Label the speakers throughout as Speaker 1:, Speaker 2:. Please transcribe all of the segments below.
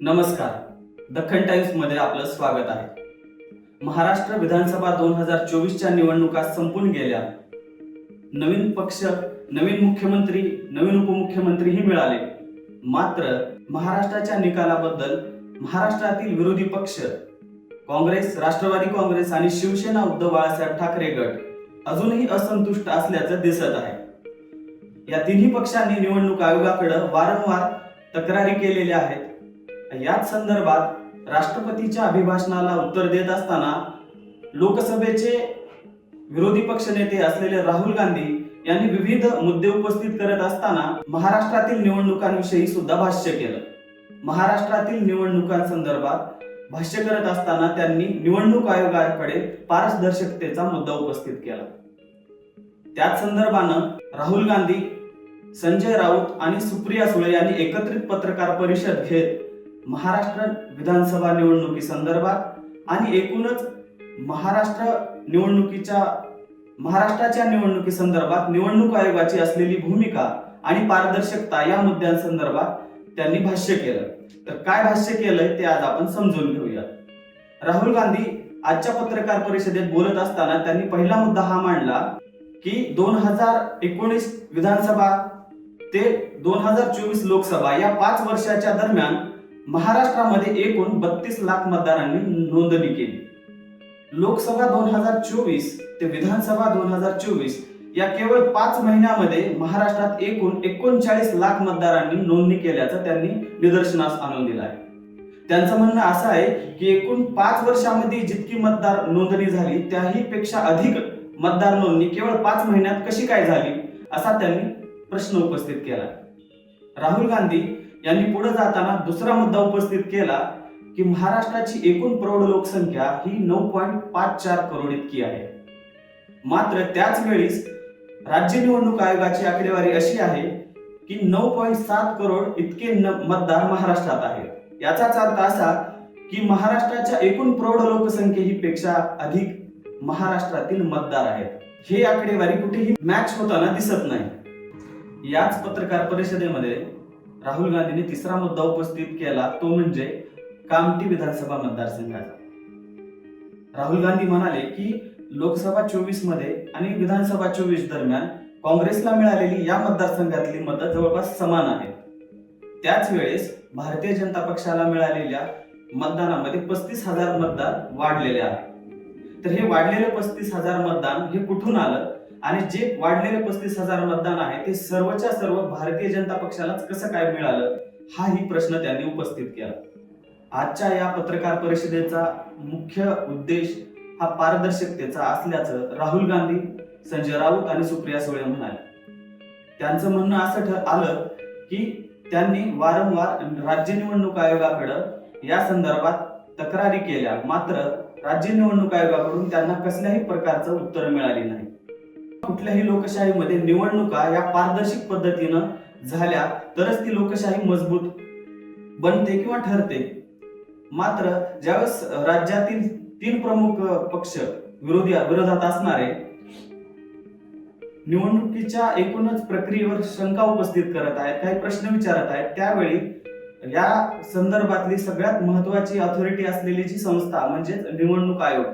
Speaker 1: नमस्कार. दखन टाइम्समध्ये आपलं स्वागत आहे. महाराष्ट्र विधानसभा दोन हजार चोवीसच्या निवडणुका संपून गेल्या. नवीन पक्ष नवीन मुख्यमंत्री नवीन उपमुख्यमंत्रीही मिळाले. मात्र महाराष्ट्राच्या निकालाबद्दल महाराष्ट्रातील विरोधी पक्ष काँग्रेस राष्ट्रवादी काँग्रेस आणि शिवसेना उद्धव बाळासाहेब ठाकरे गट अजूनही असंतुष्ट असल्याचं दिसत आहे. या तिन्ही पक्षांनी निवडणूक आयोगाकडे वारंवार तक्रारी केलेल्या आहेत. याच संदर्भात राष्ट्रपतीच्या अभिभाषणाला उत्तर देत असताना लोकसभेचे विरोधी पक्षनेते असलेले राहुल गांधी यांनी विविध मुद्दे उपस्थित करत असताना महाराष्ट्रातील निवडणुकांविषयी सुद्धा भाष्य केलं. महाराष्ट्रातील निवडणुकांसंदर्भात भाष्य करत असताना त्यांनी निवडणूक आयोगाकडे पारदर्शकतेचा मुद्दा उपस्थित केला. त्याच संदर्भानं राहुल गांधी संजय राऊत आणि सुप्रिया सुळे यांनी एकत्रित पत्रकार परिषद घेत महाराष्ट्र विधानसभा निवडणुकी संदर्भात आणि एकूणच महाराष्ट्र निवडणुकीच्या महाराष्ट्राच्या निवडणुकी संदर्भात निवडणूक आयोगाची असलेली भूमिका आणि पारदर्शकता या मुद्द्यांसंदर्भात त्यांनी भाष्य केलं. तर काय भाष्य केलंय ते आज आपण समजून घेऊयात. राहुल गांधी आजच्या पत्रकार परिषदेत बोलत असताना त्यांनी पहिला मुद्दा हा मांडला की दोन हजार एकोणीस विधानसभा ते दोन हजार चोवीस लोकसभा या पाच वर्षाच्या दरम्यान महाराष्ट्रामध्ये एकूण बत्तीस लाख मतदारांनी नोंदणी केली. लोकसभा दोन हजार चोवीस ते विधानसभा दोन हजार चोवीस या केवळ पाच महिन्यामध्ये महाराष्ट्रात एकूण एकोणचाळीस लाख मतदारांनी नोंदणी केल्याचं त्यांनी निदर्शनास आणून दिलं आहे. त्यांचं म्हणणं असं आहे की एकूण पाच वर्षामध्ये जितकी मतदार नोंदणी झाली त्याही पेक्षा अधिक मतदार नोंदणी केवळ पाच महिन्यात कशी काय झाली असा त्यांनी प्रश्न उपस्थित केला. राहुल गांधी यांनी पुढे जाताना दुसरा मुद्दा उपस्थित केला की महाराष्ट्राची एकूण प्रौढ लोकसंख्या ही नऊ पॉईंट पाच चार करोड इतकी आहे. मात्र त्याच वेळीस राज्य निवडणूक आयोगाची आकडेवारी अशी आहे की नऊ पॉईंट सात करोड इतके मतदार महाराष्ट्रात आहेत याचाच अर्थ असा की महाराष्ट्राच्या एकूण प्रौढ लोकसंख्येपेक्षा अधिक महाराष्ट्रातील मतदार आहेत. हे आकडेवारी कुठेही मॅच होताना दिसत नाही. याच पत्रकार परिषदेमध्ये राहुल गांधींनी तिसरा मुद्दा उपस्थित केला तो म्हणजे कामठी विधानसभा मतदारसंघाचा राहुल गांधी म्हणाले की लोकसभा चोवीसमध्ये आणि विधानसभा चोवीस दरम्यान काँग्रेसला मिळालेली या मतदारसंघातली मतं जवळपास समान आहेत. त्याच वेळेस भारतीय जनता पक्षाला मिळालेल्या मतदानामध्ये पस्तीस हजार मतदार वाढलेले आहेत तर हे वाढलेले पस्तीस हजार मतदान हे कुठून आलं? आणि जे वाढलेले पस्तीस हजार मतदान आहे ते सर्वच्या सर्व भारतीय जनता पक्षालाच कसं काय मिळालं हाही प्रश्न त्यांनी उपस्थित केला. आजच्या या पत्रकार परिषदेचा मुख्य उद्देश हा पारदर्शकतेचा असल्याचं राहुल गांधी संजय राऊत आणि सुप्रिया सुळे म्हणाले. त्यांचं म्हणणं असं आलं की त्यांनी वारंवार राज्य निवडणूक आयोगाकडे या संदर्भात तक्रारी केल्या मात्र राज्य निवडणूक आयोगाकडून त्यांना कसल्याही प्रकारचं उत्तर मिळाले नाही. कुठल्याही लोकशाहीमध्ये निवडणुका या पारदर्शक पद्धतीनं झाल्या तरच ती लोकशाही मजबूत बनते किंवा ठरते. मात्र ज्यावेळेस राज्यातील तीन प्रमुख पक्ष विरोधी विरोधात असणारे निवडणुकीच्या एकूणच प्रक्रियेवर शंका उपस्थित करत आहेत काही प्रश्न विचारत आहेत त्यावेळी या संदर्भातली सगळ्यात महत्वाची ऑथॉरिटी असलेली जी संस्था म्हणजेच निवडणूक आयोग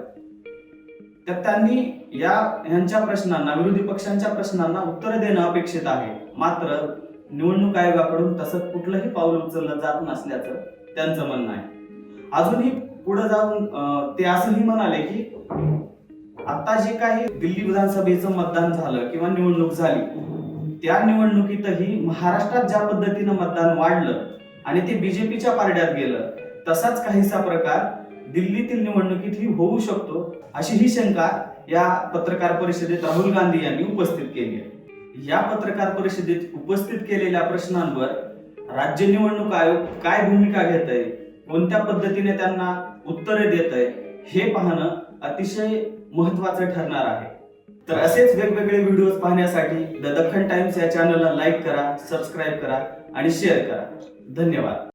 Speaker 1: तर त्यांनी या यांच्या प्रश्नांना विरोधी पक्षांच्या प्रश्नांना उत्तर देणं अपेक्षित आहे. मात्र निवडणूक आयोगाकडून तसं कुठलंही पाऊल उचललं जात नसल्याचं त्यांचं म्हणणं आहे. अजूनही पुढे जाऊन ते असंही म्हणाले की आता जे काही दिल्ली विधानसभेचं मतदान झालं किंवा निवडणूक झाली त्या निवडणुकीतही महाराष्ट्रात ज्या पद्धतीनं मतदान वाढलं आणि ते बीजेपीच्या पारड्यात गेलं तसाच काहीसा प्रकार दिल्लीतील निवडणुकीतही होऊ शकतो अशी ही शंका या पत्रकार परिषदेत राहुल गांधी यांनी उपस्थित केली आहे. या पत्रकार परिषदेत उपस्थित केलेल्या प्रश्नांवर राज्य निवडणूक आयोग काय भूमिका घेत आहे कोणत्या पद्धतीने त्यांना उत्तरे देत आहे हे पाहणं अतिशय महत्वाचं ठरणार आहे. तर असेच वेगवेगळे व्हिडिओज पाहण्यासाठी द दखन टाइम्स या चॅनलला लाईक करा सबस्क्राईब करा आणि शेअर करा. धन्यवाद.